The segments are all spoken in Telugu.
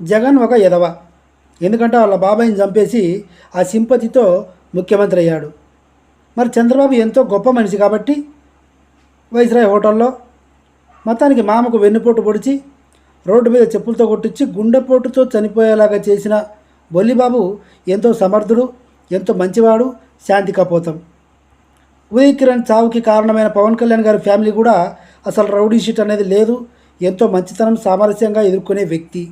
జగన్ ఒక ఎదవ ఎందుకంటే వాళ్ళ బాబాయిని చంపేసి ఆ సింపతితో ముఖ్యమంత్రి అయ్యాడు. మరి చంద్రబాబు ఎంతో గొప్ప మనిషి కాబట్టి వైస్రాయ్ హోటల్లో మొత్తానికి మామకు వెన్నుపోటు పొడిచి రోడ్డు మీద చెప్పులతో కొట్టించి గుండెపోటుతో చనిపోయేలాగా చేసిన బొల్లిబాబు ఎంతో సమర్థుడు ఎంతో మంచివాడు శాంతి కపోతం. ఉదయ్ కిరణ్ చావుకి కారణమైన పవన్ కళ్యాణ్ గారి ఫ్యామిలీ కూడా అసలు రౌడీ షీట్ అనేది లేదు. ఎంతో మంచితనం సామరస్యంగా ఎదుర్కొనే వ్యక్తి.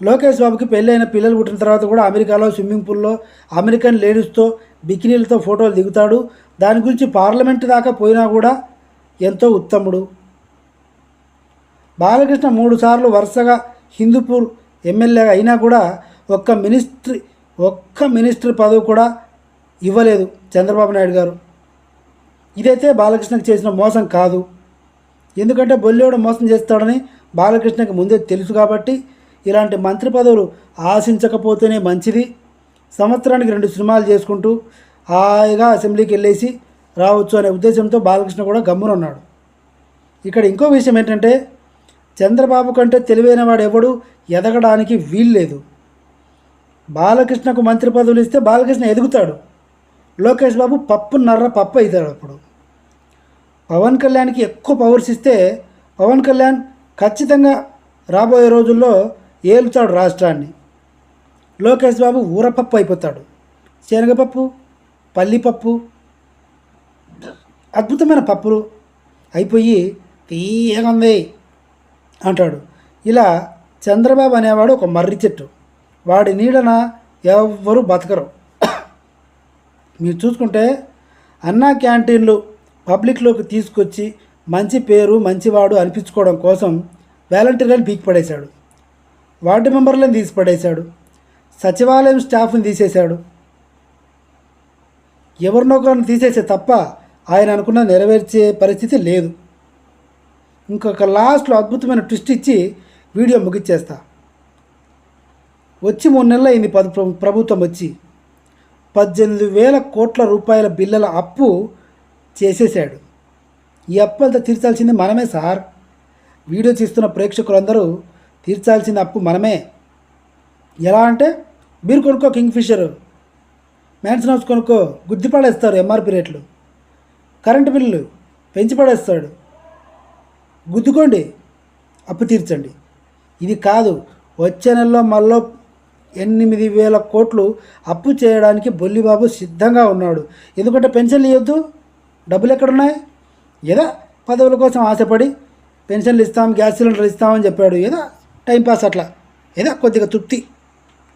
లోకేష్ బాబుకి పెళ్ళైన పిల్లలు పుట్టిన తర్వాత కూడా అమెరికాలో స్విమ్మింగ్ పూల్లో అమెరికన్ లేడీస్తో బికినీలతో ఫోటోలు దిగుతాడు. దాని గురించి పార్లమెంట్ దాకా పోయినా కూడా ఎంతో ఉత్తముడు. బాలకృష్ణ మూడు సార్లు వరుసగా హిందూపూర్ ఎమ్మెల్యేగా అయినా కూడా ఒక్క మినిస్ట్రీ ఒక్క మినిస్టర్ పదవి కూడా ఇవ్వలేదు చంద్రబాబు నాయుడు గారు. ఇదైతే బాలకృష్ణకు చేసిన మోసం కాదు. ఎందుకంటే బొల్లేడు మోసం చేస్తాడని బాలకృష్ణకి ముందే తెలుసు కాబట్టి ఇలాంటి మంత్రి పదవులు ఆశించకపోతేనే మంచిది. సంవత్సరానికి రెండు సినిమాలు చేసుకుంటూ హాయిగా అసెంబ్లీకి వెళ్ళేసి రావచ్చు అనే ఉద్దేశంతో బాలకృష్ణ కూడా గమ్మునున్నాడు. ఇక్కడ ఇంకో విషయం ఏంటంటే చంద్రబాబు కంటే తెలివైన వాడు ఎవడు ఎదగడానికి వీల్లేదు బాలకృష్ణకు మంత్రి పదవులు ఇస్తే బాలకృష్ణ ఎదుగుతాడు. లోకేష్ బాబు పప్పు నర్ర పప్పు అవుతాడు అప్పుడు. పవన్ కళ్యాణ్కి ఎక్కువ పవర్స్ ఇస్తే పవన్ కళ్యాణ్ ఖచ్చితంగా రాబోయే రోజుల్లో ఏలుతాడు రాష్ట్రాన్ని. లోకేష్ బాబు ఊరపప్పు అయిపోతాడు. శనగపప్పు పల్లిపప్పు అద్భుతమైన పప్పులు అయిపోయి తీయగా ఉంది అంటాడు. ఇలా చంద్రబాబు అనేవాడు ఒక మర్రి చెట్టు. వాడి నీడన ఎవ్వరూ బతకరు. మీరు చూసుకుంటే అన్నా క్యాంటీన్లు పబ్లిక్లోకి తీసుకొచ్చి మంచి పేరు మంచివాడు అనిపించుకోవడం కోసం వాలంటీర్లను పీకి పడేశాడు. వార్డు మెంబర్లను తీసి పడేశాడు సచివాలయం స్టాఫ్ని తీసేశాడు. ఎవరినో ఒకరిని తీసేసే తప్ప ఆయన అనుకున్న నెరవేర్చే పరిస్థితి లేదు. ఇంకొక లాస్ట్లో అద్భుతమైన ట్విస్ట్ ఇచ్చి వీడియో ముగిచ్చేస్తా. వచ్చి మూడు నెలలు అయింది పది ప్రభుత్వం వచ్చి. పద్దెనిమిది వేల కోట్ల రూపాయల బిల్లల అప్పు చేసేసాడు ఈ అప్పు అంతా తీర్చాల్సింది మనమే సార్. వీడియో తీస్తున్న ప్రేక్షకులందరూ తీర్చాల్సిన అప్పు మనమే. ఎలా అంటే మీరు కొనుక్కో కింగ్ ఫిషర్. మ్యాన్సన్ హౌస్ కొనుక్కో గుద్ది పడేస్తారు ఎంఆర్పి రేట్లు. కరెంటు బిల్లు పెంచి పడేస్తాడు. గుద్దుకోండి అప్పు తీర్చండి. ఇది కాదు వచ్చే నెలలో మళ్ళీ ఎనిమిది వేల కోట్లు అప్పు చేయడానికి బొల్లిబాబు సిద్ధంగా ఉన్నాడు. ఎందుకంటే పెన్షన్లు ఇవ్వద్దు? డబ్బులు ఎక్కడున్నాయి? ఏదో పదవుల కోసం ఆశపడి పెన్షన్లు ఇస్తాం గ్యాస్ సిలిండర్ ఇస్తామని చెప్పాడు. ఏదో టైంపాస్ అట్లా. ఏదో కొద్దిగా తృప్తి.